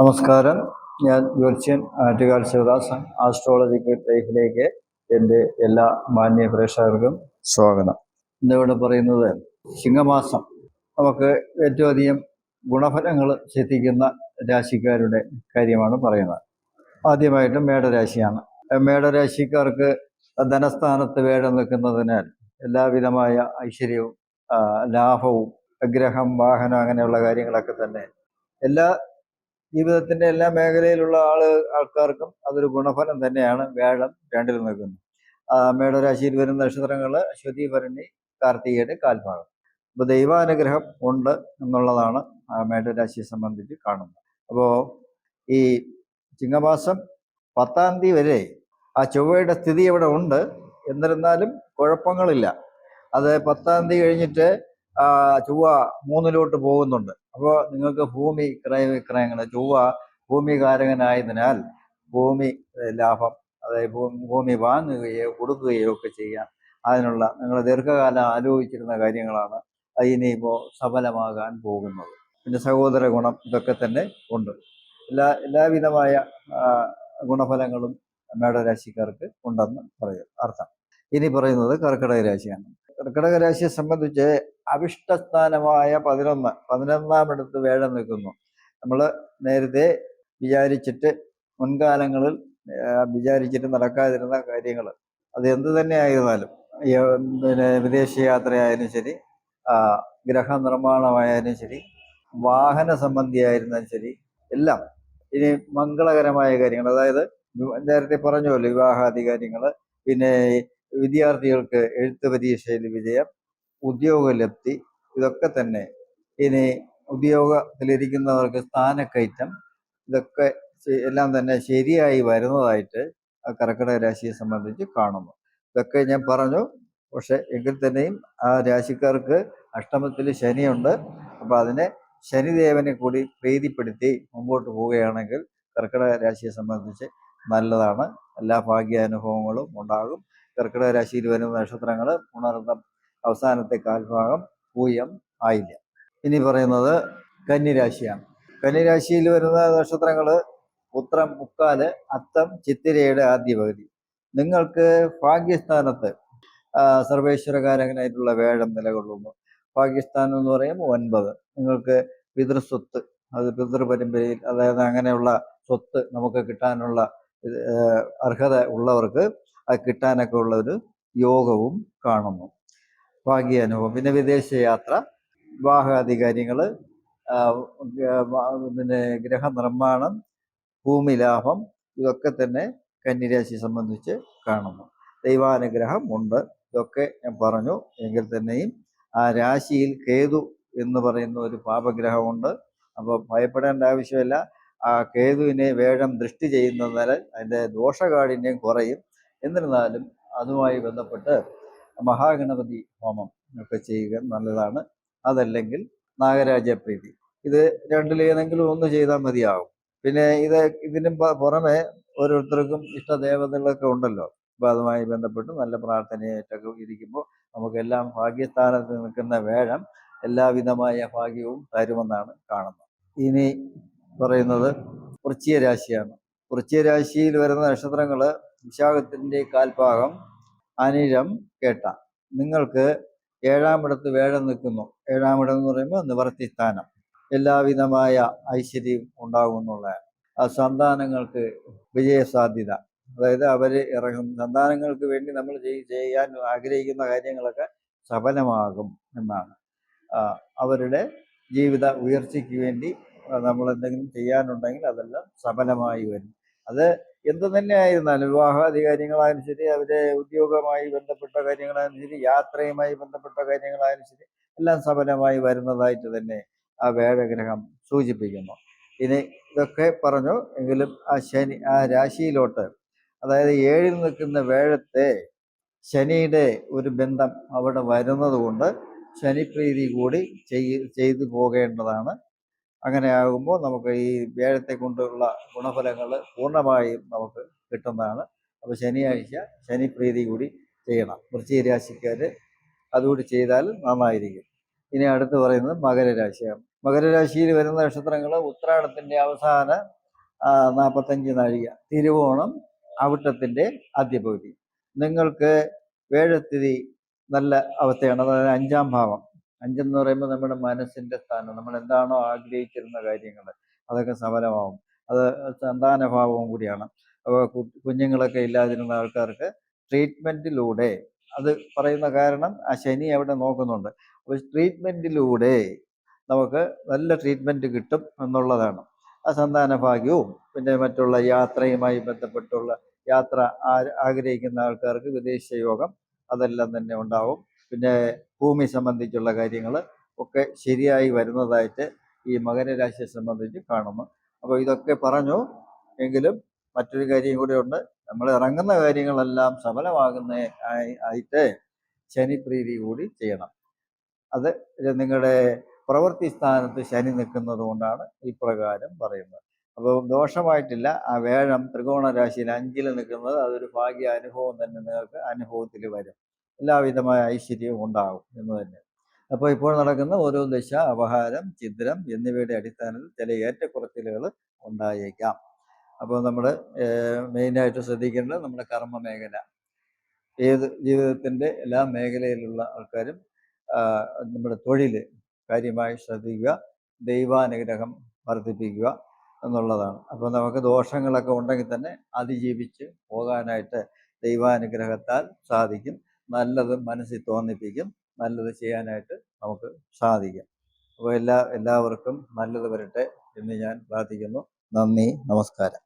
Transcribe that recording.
നമസ്കാരം. ഞാൻ ജ്യോത്സ്യൻ ആറ്റുകാൽ ശിവദാസൻ ആസ്ട്രോളജിക്കൽ ലൈഫിലേക്ക് എന്റെ എല്ലാ മാന്യ പ്രേക്ഷകർക്കും സ്വാഗതം. ഇന്നിവിടെ പറയുന്നത് ചിങ്ങമാസം നമുക്ക് ഏറ്റവും അധികം ഗുണഫലങ്ങൾ സിദ്ധിക്കുന്ന രാശിക്കാരുടെ കാര്യമാണ് പറയുന്നത്. ആദ്യമായിട്ട് മേടരാശിയാണ്. മേടരാശിക്കാർക്ക് ധനസ്ഥാനത്ത് വേടം നിൽക്കുന്നതിനാൽ എല്ലാവിധമായ ഐശ്വര്യവും ലാഭവും ഗ്രഹം വാഹനം അങ്ങനെയുള്ള കാര്യങ്ങളൊക്കെ തന്നെ എല്ലാ ജീവിതത്തിന്റെ എല്ലാ മേഖലയിലുള്ള ആൾ ആൾക്കാർക്കും അതൊരു ഗുണഫലം തന്നെയാണ്. വ്യാഴം രണ്ടിൽ നിൽക്കുന്നത് മേടരാശിയിൽ വരുന്ന നക്ഷത്രങ്ങൾ അശ്വതി ഭരണി കാർത്തികയുടെ കാൽഭാഗം. അപ്പോൾ ദൈവാനുഗ്രഹം ഉണ്ട് എന്നുള്ളതാണ് മേടരാശിയെ സംബന്ധിച്ച് കാണുന്നത്. അപ്പോൾ ഈ ചിങ്ങമാസം പത്താം തീയതി വരെ ആ ചൊവ്വയുടെ സ്ഥിതി ഇവിടെ ഉണ്ട്? എന്നിരുന്നാലും കുഴപ്പങ്ങളില്ല. അത് പത്താം തീയതി കഴിഞ്ഞിട്ട് ചൊവ്വ മൂന്നിലോട്ട് പോകുന്നുണ്ട്. അപ്പോൾ നിങ്ങൾക്ക് ഭൂമി ക്രയവിക്രയങ്ങൾ ചൊവ്വ ഭൂമി കാരകനായതിനാൽ ഭൂമി ലാഭം അതായത് ഭൂമി വാങ്ങുകയോ കൊടുക്കുകയോ ഒക്കെ ചെയ്യാം. അതിനുള്ള നിങ്ങൾ ദീർഘകാലം ആലോചിച്ചിരുന്ന കാര്യങ്ങളാണ് ഇനിയിപ്പോൾ സഫലമാകാൻ പോകുന്നത്. പിന്നെ സഹോദര ഗുണം ഇതൊക്കെ തന്നെ ഉണ്ട്. എല്ലാ എല്ലാവിധമായ ഗുണഫലങ്ങളും മേടരാശിക്കാർക്ക് ഉണ്ടെന്ന് പറയും അർത്ഥം. ഇനി പറയുന്നത് കർക്കിടക രാശിയാണ്. കർക്കിടക രാശിയെ സംബന്ധിച്ച് അവിഷ്ടസ്ഥാനമായ പതിനൊന്ന് പതിനൊന്നാമിടത്ത് വേഴം നിൽക്കുന്നു. നമ്മൾ നേരത്തെ വിചാരിച്ചിട്ട് മുൻകാലങ്ങളിൽ വിചാരിച്ചിട്ട് നടക്കാതിരുന്ന കാര്യങ്ങൾ അത് എന്ത് തന്നെ ആയിരുന്നാലും പിന്നെ വിദേശ യാത്രയായാലും ശരി ഗ്രഹ നിർമ്മാണമായാലും ശരി വാഹന സംബന്ധിയായിരുന്നാലും ശരി എല്ലാം ഇനി മംഗളകരമായ കാര്യങ്ങൾ. അതായത് നേരത്തെ പറഞ്ഞല്ലോ വിവാഹാദി കാര്യങ്ങൾ പിന്നെ വിദ്യാർത്ഥികൾക്ക് എഴുത്ത് പരീക്ഷയിൽ വിജയം ഉദ്യോഗലബ്ധി ഇതൊക്കെ തന്നെ. ഇനി ഉദ്യോഗത്തിലിരിക്കുന്നവർക്ക് സ്ഥാനക്കയറ്റം ഇതൊക്കെ എല്ലാം തന്നെ ശരിയായി വരുന്നതായിട്ട് കർക്കിടക രാശിയെ സംബന്ധിച്ച് കാണുന്നു. ഇതൊക്കെ ഞാൻ പറഞ്ഞു. പക്ഷെ എങ്കിൽ തന്നെയും ആ രാശിക്കാർക്ക് അഷ്ടമത്തിൽ ശനിയുണ്ട്. അപ്പൊ അതിനെ ശനിദേവനെ കൂടി പ്രീതിപ്പെടുത്തി മുമ്പോട്ട് പോവുകയാണെങ്കിൽ കർക്കിടക രാശിയെ സംബന്ധിച്ച് നല്ലതാണ്. എല്ലാ ഭാഗ്യാനുഭവങ്ങളും ഉണ്ടാകും. കർക്കിടക രാശിയിൽ വരുന്ന നക്ഷത്രങ്ങൾ ഉണർന്ന അവസാനത്തെ കാൽഭാഗം പൂയം ആയില്ല ഇനി പറയുന്നത് കന്നിരാശിയാണ്. കന്നിരാശിയിൽ വരുന്ന നക്ഷത്രങ്ങൾ ഉത്രം മുക്കാൽ അത്തം ചിത്തിരയുടെ ആദ്യ പകുതി. നിങ്ങൾക്ക് ഭാഗ്യസ്ഥാനത്ത് സർവേശ്വരകാരകനായിട്ടുള്ള വേഴം നിലകൊള്ളുന്നു. ഭാഗ്യസ്ഥാനം എന്ന് പറയുമ്പോൾ ഒൻപത്. നിങ്ങൾക്ക് പിതൃസ്വത്ത് അത് പിതൃപരമ്പരയിൽ അതായത് അങ്ങനെയുള്ള സ്വത്ത് നമുക്ക് കിട്ടാനുള്ള അർഹത ഉള്ളവർക്ക് അത് കിട്ടാനൊക്കെ ഉള്ള ഒരു യോഗവും കാണുന്നു. ഭാഗ്യ അനുഭവം. പിന്നെ വിദേശ യാത്ര. വിവാഹാധികാരികൾ പിന്നെ ഗ്രഹനിർമ്മാണം ഭൂമി ലാഭം ഇതൊക്കെ തന്നെ കന്നിരാശി സംബന്ധിച്ച് കാണുന്നു. ദൈവാനുഗ്രഹം ഉണ്ട്. ഇതൊക്കെ ഞാൻ പറഞ്ഞു. എങ്കിൽ തന്നെയും ആ രാശിയിൽ കേതു എന്ന് പറയുന്ന ഒരു പാപഗ്രഹമുണ്ട്. അപ്പോൾ ഭയപ്പെടേണ്ട ആവശ്യമില്ല. ആ കേതുവിനെ വേഴം ദൃഷ്ടി ചെയ്യുന്നതിനാൽ അതിന്റെ ദോഷകാഠിന്യം കുറയും. എന്നിരുന്നാലും അതുമായി ബന്ധപ്പെട്ട് മഹാഗണപതി ഹോമം ഒക്കെ ചെയ്യുക നല്ലതാണ്. അതല്ലെങ്കിൽ നാഗരാജപ്രീതി ഇത് രണ്ടിലേതെങ്കിലും ഒന്ന് ചെയ്താൽ മതിയാകും പിന്നെ ഇത് ഇതിനും പുറമെ ഓരോരുത്തർക്കും ഇഷ്ടദേവതകളൊക്കെ ഉണ്ടല്ലോ. അപ്പൊ അതുമായി ബന്ധപ്പെട്ട് നല്ല പ്രാർത്ഥനയായിട്ടൊക്കെ ഇരിക്കുമ്പോൾ നമുക്കെല്ലാം ഭാഗ്യസ്ഥാനത്ത് നിൽക്കുന്ന വേഴം എല്ലാവിധമായ ഭാഗ്യവും തരുമെന്നാണ് കാണുന്നത്. ഇനി പറയുന്നത് വൃശ്ചിക രാശിയാണ്. വൃശ്ചിക രാശിയിൽ വരുന്ന നക്ഷത്രങ്ങൾ വിശാഖത്തിന്റെ കാൽഭാഗം അനിഴം കേട്ട. നിങ്ങൾക്ക് ഏഴാമിടത്ത് വേഴം നിൽക്കുന്നു. ഏഴാമിടം എന്ന് പറയുമ്പോൾ നിവർത്തി സ്ഥാനം എല്ലാവിധമായ ഐശ്വര്യം ഉണ്ടാകുമെന്നുള്ളതാണ് ആ സന്താനങ്ങൾക്ക് വിജയസാധ്യത. അതായത് അവർ ഇറങ്ങും. സന്താനങ്ങൾക്ക് വേണ്ടി നമ്മൾ ചെയ്യാൻ ആഗ്രഹിക്കുന്ന കാര്യങ്ങളൊക്കെ സഫലമാകും എന്നാണ്. അവരുടെ ജീവിത ഉയർച്ചയ്ക്ക് വേണ്ടി നമ്മൾ എന്തെങ്കിലും ചെയ്യാനുണ്ടെങ്കിൽ അതെല്ലാം സഫലമായി വരും. അത് എന്ത് തന്നെ ആയിരുന്നാലും വിവാഹാധികാരികളായാലും ശരി അവരെ ഉദ്യോഗമായി ബന്ധപ്പെട്ട കാര്യങ്ങളായാലും ശരി യാത്രയുമായി ബന്ധപ്പെട്ട കാര്യങ്ങളായാലും ശരി എല്ലാം സഫലമായി വരുന്നതായിട്ട് തന്നെ ആ വേഴഗ്രഹം സൂചിപ്പിക്കുന്നു. ഇനി ഇതൊക്കെ പറഞ്ഞു എങ്കിലും ആ ശനി ആ രാശിയിലോട്ട് അതായത് ഏഴിൽ നിൽക്കുന്ന വേഴത്തെ ശനിയുടെ ഒരു ബന്ധം അവിടെ വരുന്നത് കൊണ്ട് ശനിപ്രീതി കൂടി ചെയ്ത് ചെയ്തു പോകേണ്ടതാണ്. അങ്ങനെ ആകുമ്പോൾ നമുക്ക് ഈ വേഴത്തെ കൊണ്ടുള്ള ഗുണഫലങ്ങൾ പൂർണമായും നമുക്ക് കിട്ടുന്നതാണ്. അപ്പോൾ ശനിയാഴ്ച ശനിപ്രീതി കൂടി ചെയ്യണം. വൃശ്ചിക രാശിക്കാർ അതുകൂടി ചെയ്താൽ നന്നായിരിക്കും. ഇനി അടുത്ത് പറയുന്നത് മകരരാശിയാണ്. മകരരാശിയിൽ വരുന്ന നക്ഷത്രങ്ങൾ ഉത്രാടത്തിന്റെ അവസാന നാൽപ്പത്തഞ്ച് നാഴിക തിരുവോണം അവിട്ടത്തിന്റെ ആദ്യപകുതി. നിങ്ങൾക്ക് വേഴത്തിരി നല്ല അവസ്ഥയാണ്. അതായത് അഞ്ചാം ഭാവം. അഞ്ചെന്ന് പറയുമ്പോൾ നമ്മുടെ മനസ്സിന്റെ സ്ഥാനം നമ്മൾ എന്താണോ ആഗ്രഹിച്ചിരുന്ന കാര്യങ്ങൾ അതൊക്കെ സഫലമാവും അത് സന്താനഭാവവും കൂടിയാണ്. അപ്പോൾ കുഞ്ഞുങ്ങളൊക്കെ ഇല്ലാതിരുന്ന ആൾക്കാർക്ക് ട്രീറ്റ്മെന്റിലൂടെ അത് പറയുന്ന കാരണം ആ ശനി അവിടെ നോക്കുന്നുണ്ട്. അപ്പോൾ ട്രീറ്റ്മെന്റിലൂടെ നമുക്ക് നല്ല ട്രീറ്റ്മെന്റ് കിട്ടും എന്നുള്ളതാണ്. ആ സന്താന ഭാഗ്യവും പിന്നെ മറ്റുള്ള യാത്രയുമായി ബന്ധപ്പെട്ടുള്ള യാത്ര ആഗ്രഹിക്കുന്ന ആൾക്കാർക്ക് വിദേശ യോഗം അതെല്ലാം തന്നെ ഉണ്ടാവും. പിന്നെ ഭൂമി സംബന്ധിച്ചുള്ള കാര്യങ്ങൾ ഒക്കെ ശരിയായി വരുന്നതായിട്ട് ഈ മകരരാശിയെ സംബന്ധിച്ച് കാണുന്നു. അപ്പോൾ ഇതൊക്കെ പറഞ്ഞു എങ്കിലും മറ്റൊരു കാര്യം കൂടെ ഉണ്ട്. നമ്മൾ ഇറങ്ങുന്ന കാര്യങ്ങളെല്ലാം സഫലമാകുന്ന ആയിട്ട് ആയിട്ട് ശനിപ്രീതി കൂടി ചെയ്യണം. അത് നിങ്ങളുടെ പ്രവൃത്തി സ്ഥാനത്ത് ശനി നിൽക്കുന്നത് കൊണ്ടാണ് ഇപ്രകാരം പറയുന്നത്. അപ്പോൾ ദോഷമായിട്ടില്ല. ആ വേഴം ത്രികോണ രാശിയിൽ അഞ്ചിൽ നിൽക്കുന്നത് അതൊരു ഭാഗ്യ അനുഭവം തന്നെ നിങ്ങൾക്ക് അനുഭവത്തിൽ വരും. എല്ലാവിധമായ ഐശ്വര്യവും ഉണ്ടാകും എന്ന് തന്നെ. അപ്പോൾ ഇപ്പോൾ നടക്കുന്ന ഓരോ ദശ അപഹാരം ചിദ്രം എന്നിവയുടെ അടിസ്ഥാനത്തിൽ ചില ഏറ്റക്കുറച്ചിലുകൾ ഉണ്ടായേക്കാം. അപ്പോൾ നമ്മൾ മെയിനായിട്ട് ശ്രദ്ധിക്കേണ്ടത് നമ്മുടെ കർമ്മ മേഖല. ഏത് ജീവിതത്തിന്റെ എല്ലാ മേഖലയിലുള്ള ആൾക്കാരും നമ്മുടെ തൊഴിൽ കാര്യമായി ശ്രദ്ധിക്കുക ദൈവാനുഗ്രഹം വർദ്ധിപ്പിക്കുക എന്നുള്ളതാണ്. അപ്പോൾ നമുക്ക് ദോഷങ്ങളൊക്കെ ഉണ്ടെങ്കിൽ തന്നെ അതിജീവിച്ച് പോകാനായിട്ട് ദൈവാനുഗ്രഹത്താൽ സാധിക്കും. നല്ലത് മനസ്സിൽ തോന്നിപ്പിക്കും നല്ലത് ചെയ്യാനായിട്ട് നമുക്ക് സാധിക്കും. അപ്പോൾ എല്ലാ എല്ലാവർക്കും നല്ലത് വരട്ടെ എന്ന് ഞാൻ പ്രാർത്ഥിക്കുന്നു. നന്ദി നമസ്കാരം.